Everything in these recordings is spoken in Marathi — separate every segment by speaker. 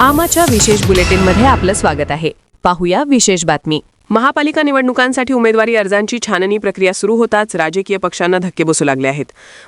Speaker 1: आमाच्या विशेष बुलेटिनमध्ये आपलं स्वागत आहे. पाहूया विशेष बातमी. महापालिका निवडणुकांसाठी उमेदवारी अर्जांची छाननी प्रक्रिया सुरू होताच राजकीय पक्षांना धक्के बसू लागले आहेत.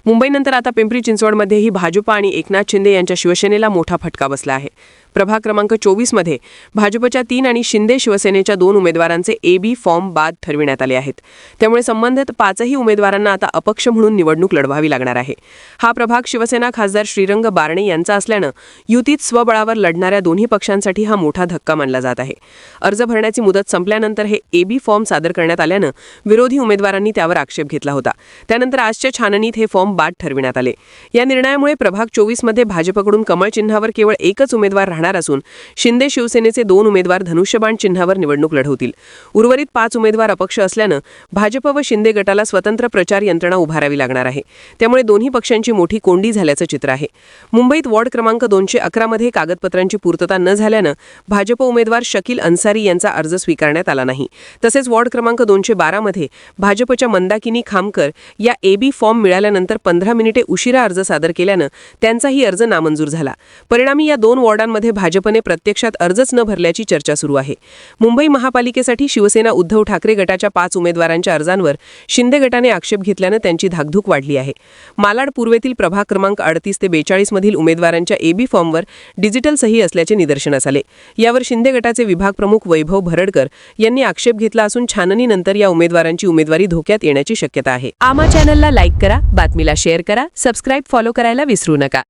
Speaker 1: मुंबईनंतर आता पिंपरी चिंचवडमध्येही भाजपा आणि एकनाथ शिंदे यांच्या शिवसेनेला मोठा फटका बसला आहे. प्रभाग क्रमांक चोवीसमध्ये भाजपच्या तीन आणि शिंदे शिवसेनेच्या दोन उमेदवारांचे ए बी फॉर्म बाद ठरविण्यात आले आहेत. त्यामुळे संबंधित पाचही उमेदवारांना आता अपक्ष म्हणून निवडणूक लढवावी लागणार आहे. हा प्रभाग शिवसेना खासदार श्रीरंग बारणे यांचा असल्यानं युतीत स्वबळावर लढणाऱ्या दोन्ही पक्षांसाठी हा मोठा धक्का मानला जात आहे. अर्ज भरण्याची मुदत संपल्यानंतर हे ए बी फॉर्म सादर करण्यात आल्यानं विरोधी उमेदवारांनी त्यावर आक्षेप घेतला होता. त्यानंतर आजच्या छाननीत हे फॉर्म बाद ठरविण्यात आले. या निर्णयामुळे प्रभाग चोवीसमध्ये भाजपकडून कमळ चिन्हावर केवळ एकच उमेदवार राहणार असून शिंदे शिवसेनेचे दोन उमेदवार धनुष्यबाण चिन्हावर निवडणूक लढवतील. उर्वरित पाच उमेदवार अपक्ष असल्यानं भाजप व शिंदे गटाला स्वतंत्र प्रचार यंत्रणा उभारावी लागणार आहे. त्यामुळे दोन्ही पक्षांची मोठी कोंडी झाल्याचं चित्र आहे. मुंबईत वॉर्ड क्रमांक दोनशे अकरामध्ये कागदपत्रांची पूर्तता न झाल्यानं भाजप उमेदवार शकील अन्सारी यांचा अर्ज स्वीकारण्यात आला नाही. तसेच वॉर्ड क्रमांक दोनशे बारामध्ये भाजपच्या मंदाकिनी खामकर या ए बी फॉर्म मिळाल्यानंतर पंधरा मिनिटे उशिरा अर्ज सादर केल्यानं त्यांचाही अर्ज नामंजूर झाला. परिणामी या दोन वॉर्डांमध्ये भाजपने प्रत्यक्षात अर्जच न भरल्याची चर्चा सुरू आहे. मुंबई महापालिकेसाठी शिवसेना उद्धव ठाकरे गटाच्या पाच उमेदवारांच्या अर्जांवर शिंदे गटाने आक्षेप घेतल्यानं त्यांची धाकधूक वाढली आहे. मालाड पूर्वेतील प्रभाग क्रमांक अडतीस ते बेचाळीस मधील उमेदवारांच्या एबी फॉर्मवर डिजिटल सही असल्याचे निदर्शनास आले. यावर शिंदे गटाचे विभाग प्रमुख वैभव भरडकर यांनी आक्षेप घेतला असून छाननीनंतर या उमेदवारांची उमेदवारी धोक्यात येण्याची शक्यता आहे. आमा चॅनलला लाईक करा बातमीला शेअर करा सबस्क्राईब फॉलो करायला विसरू नका.